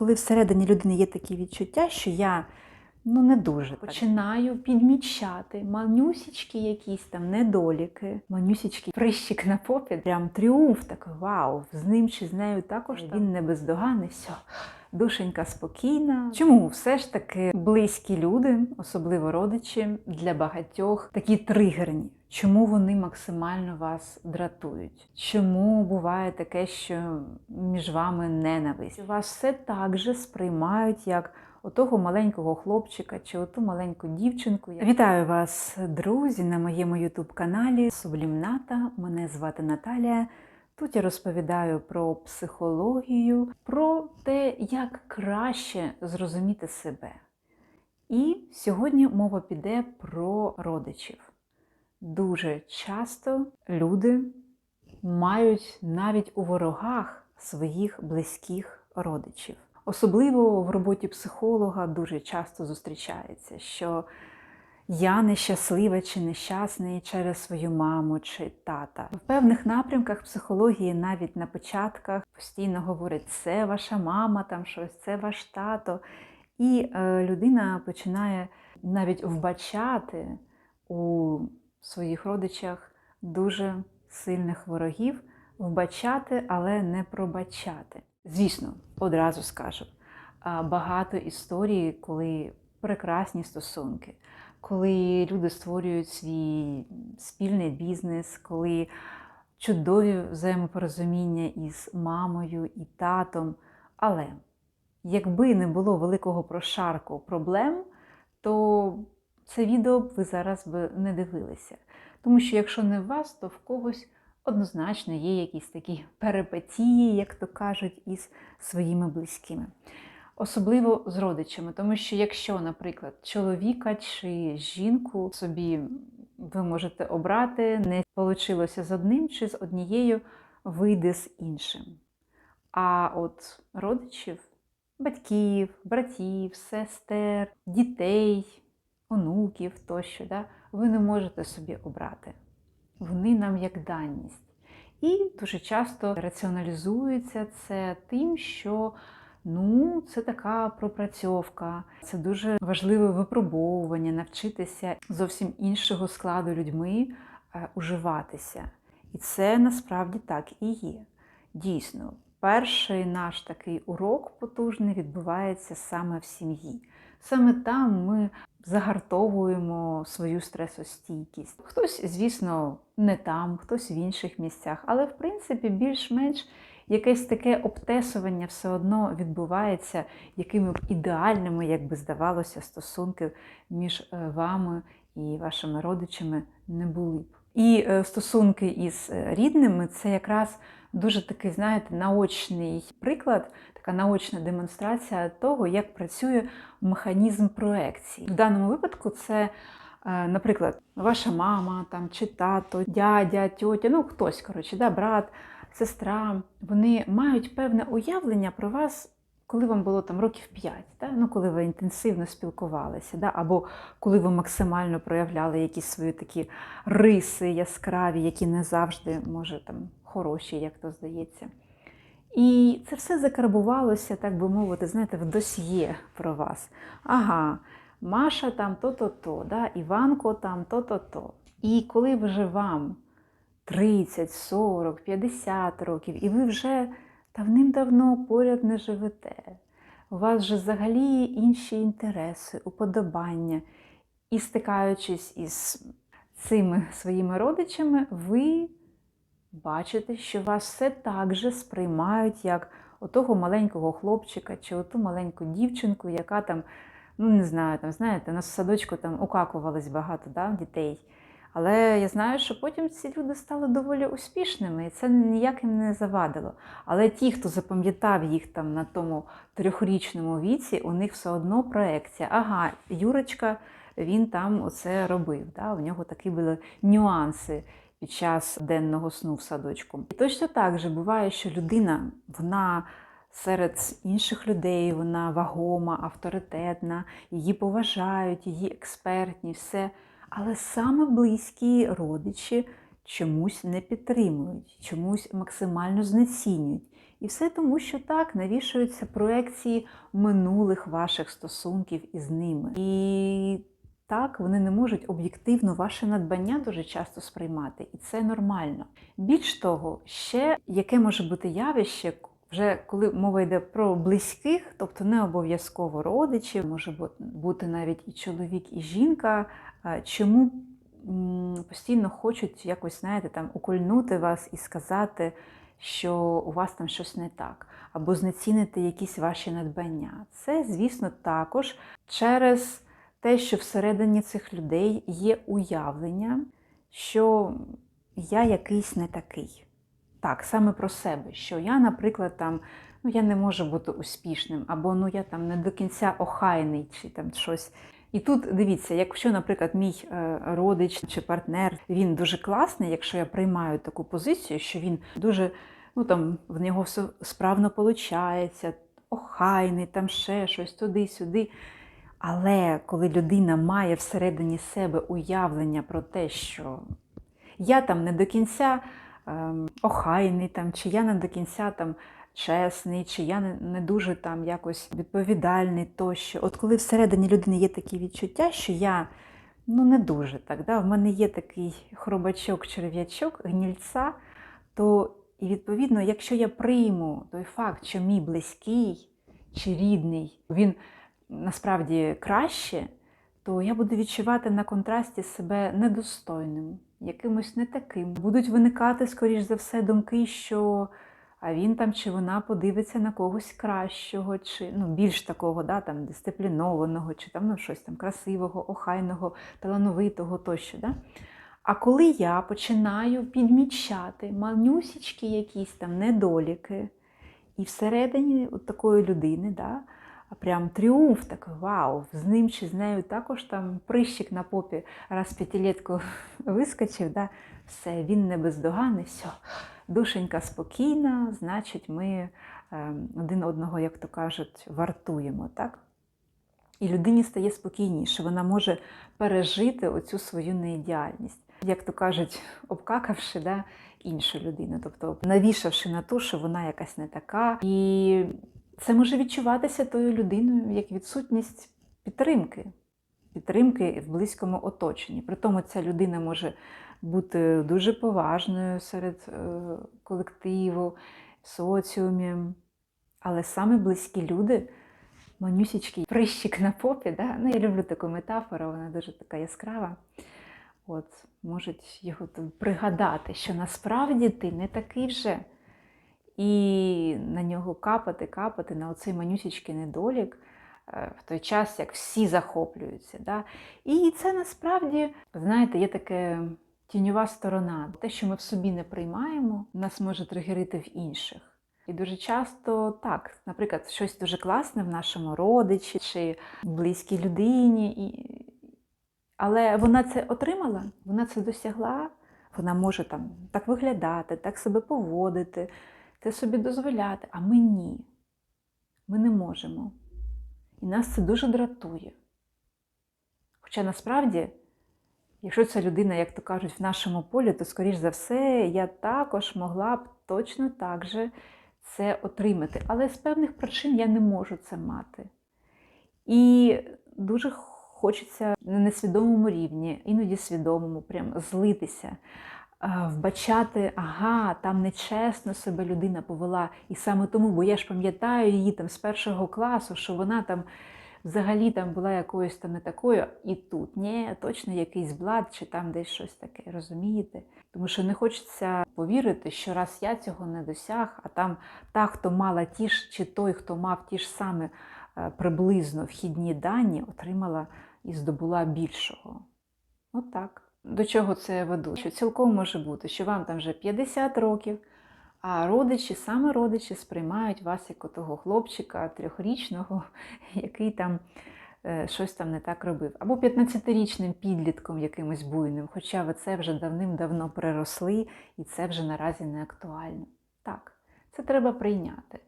коли всередині людини є такі відчуття, що я ну не дуже починаю підмічати манюсічки якісь там недоліки, манюсічки прищик на попі, прям тріумф такий, вау, з ним чи з нею також він не бездоганний, все. Душенька спокійна. Чому все ж таки близькі люди, особливо родичі, для багатьох такі тригерні? Чому вони максимально вас дратують? Чому буває таке, що між вами ненависть? Вас все так же сприймають як отого маленького хлопчика чи оту маленьку дівчинку. Вітаю вас, друзі, на моєму ютуб-каналі Сублімната. Мене звати Наталія. Тут я розповідаю про психологію, про те, як краще зрозуміти себе. І сьогодні мова піде про родичів. Дуже часто люди мають навіть у ворогах своїх близьких родичів. Особливо в роботі психолога дуже часто зустрічається, що я нещаслива чи нещасний через свою маму чи тата. В певних напрямках психології навіть на початках постійно говорять, це ваша мама, там щось, це ваш тато. І е, людина починає навіть вбачати у своїх родичах дуже сильних ворогів, вбачати, але не пробачати. Звісно, одразу скажу, багато історій, коли прекрасні стосунки, коли люди створюють свій спільний бізнес, коли чудові взаємопорозуміння із мамою і татом. Але якби не було великого прошарку проблем, то це відео б ви зараз би не дивилися. Тому що якщо не в вас, то в когось однозначно є якісь такі перипетії, як то кажуть, із своїми близькими. Особливо з родичами, тому що якщо, наприклад, чоловіка чи жінку собі ви можете обрати, не вийшло з одним чи з однією, вийде з іншим. А от родичів, батьків, братів, сестер, дітей, онуків тощо, да, ви не можете собі обрати. Вони нам як даність. І дуже часто раціоналізується це тим, що ну, це така пропрацьовка, це дуже важливе випробовування, навчитися зовсім іншого складу людьми е, уживатися. І це насправді так і є. Дійсно, перший наш такий урок потужний відбувається саме в сім'ї. Саме там ми загартовуємо свою стресостійкість. Хтось, звісно, не там, хтось в інших місцях, але в принципі більш-менш якесь таке обтесування все одно відбувається, якими б ідеальними, як би здавалося, стосунки між е, вами і вашими родичами не були б. І е, стосунки із е, рідними це якраз дуже такий, знаєте, наочний приклад, така наочна демонстрація того, як працює механізм проекції. В даному випадку це. Наприклад, ваша мама там, чи тато, дядя, тьотя, ну хтось, коротше, да, брат, сестра, вони мають певне уявлення про вас, коли вам було там років 5, да? ну, коли ви інтенсивно спілкувалися, да? або коли ви максимально проявляли якісь свої такі риси яскраві, які не завжди, може, там хороші, як то здається. І це все закарбувалося, так би мовити, знаєте, в досьє про вас. Ага, Маша там то-то-то, да? Іванко там то-то-то. І коли вже вам 30, 40, 50 років, і ви вже давним-давно поряд не живете. У вас вже взагалі інші інтереси, уподобання. І стикаючись із цими своїми родичами, ви бачите, що вас все так же сприймають, як отого маленького хлопчика чи оту маленьку дівчинку, яка там, ну не знаю, там, знаєте, на садочку там укакувались багато да, дітей. Але я знаю, що потім ці люди стали доволі успішними, і це ніяким не завадило. Але ті, хто запам'ятав їх там на тому трьохрічному віці, у них все одно проекція. Ага, Юрочка, він там оце робив. Да? У нього такі були нюанси під час денного сну в садочку. І точно так же буває, що людина, вона. Серед інших людей вона вагома, авторитетна, її поважають, її експертні, все. Але саме близькі родичі чомусь не підтримують, чомусь максимально знецінюють. І все тому, що так навішуються проекції минулих ваших стосунків із ними. І так, вони не можуть об'єктивно ваше надбання дуже часто сприймати, і це нормально. Більш того, ще яке може бути явище, вже коли мова йде про близьких, тобто не обов'язково родичів, може бути навіть і чоловік, і жінка, чому постійно хочуть якось, знаєте, там укольнути вас і сказати, що у вас там щось не так, або знецінити якісь ваші надбання. Це, звісно, також через те, що всередині цих людей є уявлення, що я якийсь не такий. Так, саме про себе, що я, наприклад, там, ну я не можу бути успішним, або ну я там не до кінця охайний, чи там щось. І тут дивіться, якщо, наприклад, мій е, родич чи партнер він дуже класний, якщо я приймаю таку позицію, що він дуже, ну там в нього все справно виходить, охайний, там ще щось туди-сюди. Але коли людина має всередині себе уявлення про те, що я там не до кінця ем, охайний, там, чи я не до кінця там чесний, чи я не, не дуже там якось відповідальний тощо. От коли всередині людини є такі відчуття, що я ну не дуже так, да? в мене є такий хробачок, черв'ячок, гнільця, то і відповідно, якщо я прийму той факт, що мій близький чи рідний, він насправді краще, то я буду відчувати на контрасті себе недостойним, якимось не таким. Будуть виникати, скоріш за все, думки, що а він там чи вона подивиться на когось кращого, чи ну, більш такого, да, там, дисциплінованого, чи там ну, щось там красивого, охайного, талановитого тощо. Да? А коли я починаю підмічати манюсічки якісь там недоліки, і всередині от такої людини, да, прям тріумф такий, вау, з ним чи з нею також там прищик на попі раз п'ятилетку вискочив, да, все, він не бездоганний, все, душенька спокійна, значить, ми е, один одного, як то кажуть, вартуємо. так? І людині стає спокійніше, вона може пережити оцю свою неідеальність. Як то кажуть, обкакавши да, іншу людину, тобто навішавши на ту, що вона якась не така. І це може відчуватися тою людиною як відсутність підтримки, підтримки в близькому оточенні. При тому ця людина може бути дуже поважною серед е, колективу, соціумі. Але саме близькі люди, манюсічки, прищик на попі, да? ну, я люблю таку метафору, вона дуже така яскрава. От, можуть його пригадати, що насправді ти не такий вже. І на нього капати, капати на оцей манюсічки недолік е, в той час, як всі захоплюються. Да? І це насправді, знаєте, є таке тіньова сторона. Те, що ми в собі не приймаємо, нас може тригерити в інших. І дуже часто так, наприклад, щось дуже класне в нашому родичі чи близькій людині. І... Але вона це отримала, вона це досягла, вона може там так виглядати, так себе поводити, це собі дозволяти, а ми ні. Ми не можемо. І нас це дуже дратує. Хоча насправді, якщо ця людина, як то кажуть, в нашому полі, то, скоріш за все, я також могла б точно так же це отримати. Але з певних причин я не можу це мати. І дуже хочеться на несвідомому рівні, іноді свідомому, прям злитися, вбачати, ага, там нечесно себе людина повела. І саме тому, бо я ж пам'ятаю її там з першого класу, що вона там взагалі там була якоюсь там не такою, і тут ні, точно якийсь блад, чи там десь щось таке, розумієте? Тому що не хочеться повірити, що раз я цього не досяг, а там та, хто мала ті ж, чи той, хто мав ті ж саме приблизно вхідні дані, отримала і здобула більшого. От так. До чого це я веду? Що цілком може бути, що вам там вже 50 років, а родичі, саме родичі, сприймають вас як того хлопчика трьохрічного, який там е, щось там не так робив. Або 15-річним підлітком якимось буйним, хоча ви це вже давним-давно переросли, і це вже наразі не актуально. Так, це треба прийняти.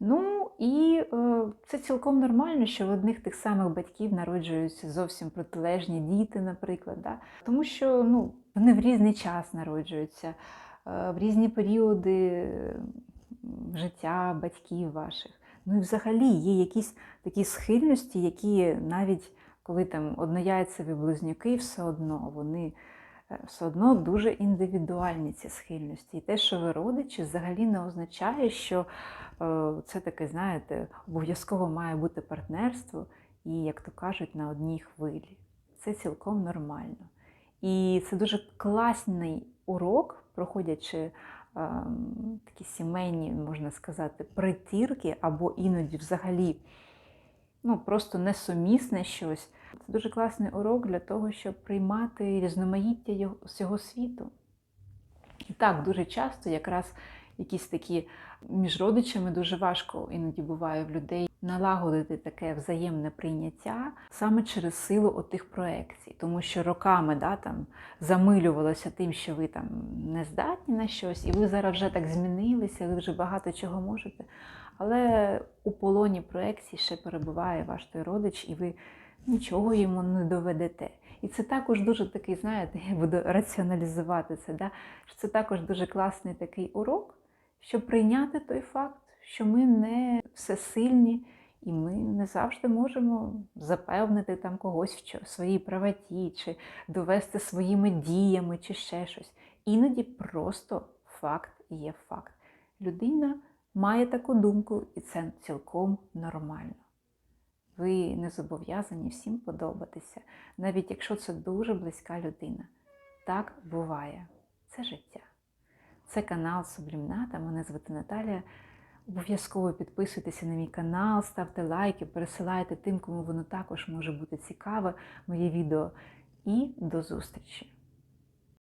Ну і е, це цілком нормально, що в одних тих самих батьків народжуються зовсім протилежні діти, наприклад. Да? Тому що ну, вони в різний час народжуються, е, в різні періоди життя батьків ваших. Ну і взагалі є якісь такі схильності, які навіть коли там однояйцеві близнюки, все одно вони все одно дуже індивідуальні ці схильності. І те, що ви родичі, взагалі не означає, що е, це таке, знаєте, обов'язково має бути партнерство і, як то кажуть, на одній хвилі. Це цілком нормально. І це дуже класний урок, проходячи ем, такі сімейні, можна сказати, притірки, або іноді взагалі ну, просто несумісне щось. Це дуже класний урок для того, щоб приймати різноманіття його- всього світу. І так, дуже часто якраз якісь такі між родичами дуже важко іноді буває в людей налагодити таке взаємне прийняття саме через силу отих проекцій, тому що роками да, там, замилювалося тим, що ви там не здатні на щось, і ви зараз вже так змінилися, ви вже багато чого можете. Але у полоні проекцій ще перебуває ваш той родич, і ви нічого йому не доведете. І це також дуже такий, знаєте, я буду раціоналізувати це, да? що це також дуже класний такий урок, щоб прийняти той факт, що ми не всесильні, і ми не завжди можемо запевнити там когось в своїй правоті, чи довести своїми діями, чи ще щось. Іноді просто факт є факт. Людина має таку думку, і це цілком нормально. Ви не зобов'язані всім подобатися, навіть якщо це дуже близька людина. Так буває. Це життя. Це канал Сублімната. Мене звати Наталія. Обов'язково підписуйтеся на мій канал, ставте лайки, пересилайте тим, кому воно також може бути цікаве, моє відео. І до зустрічі!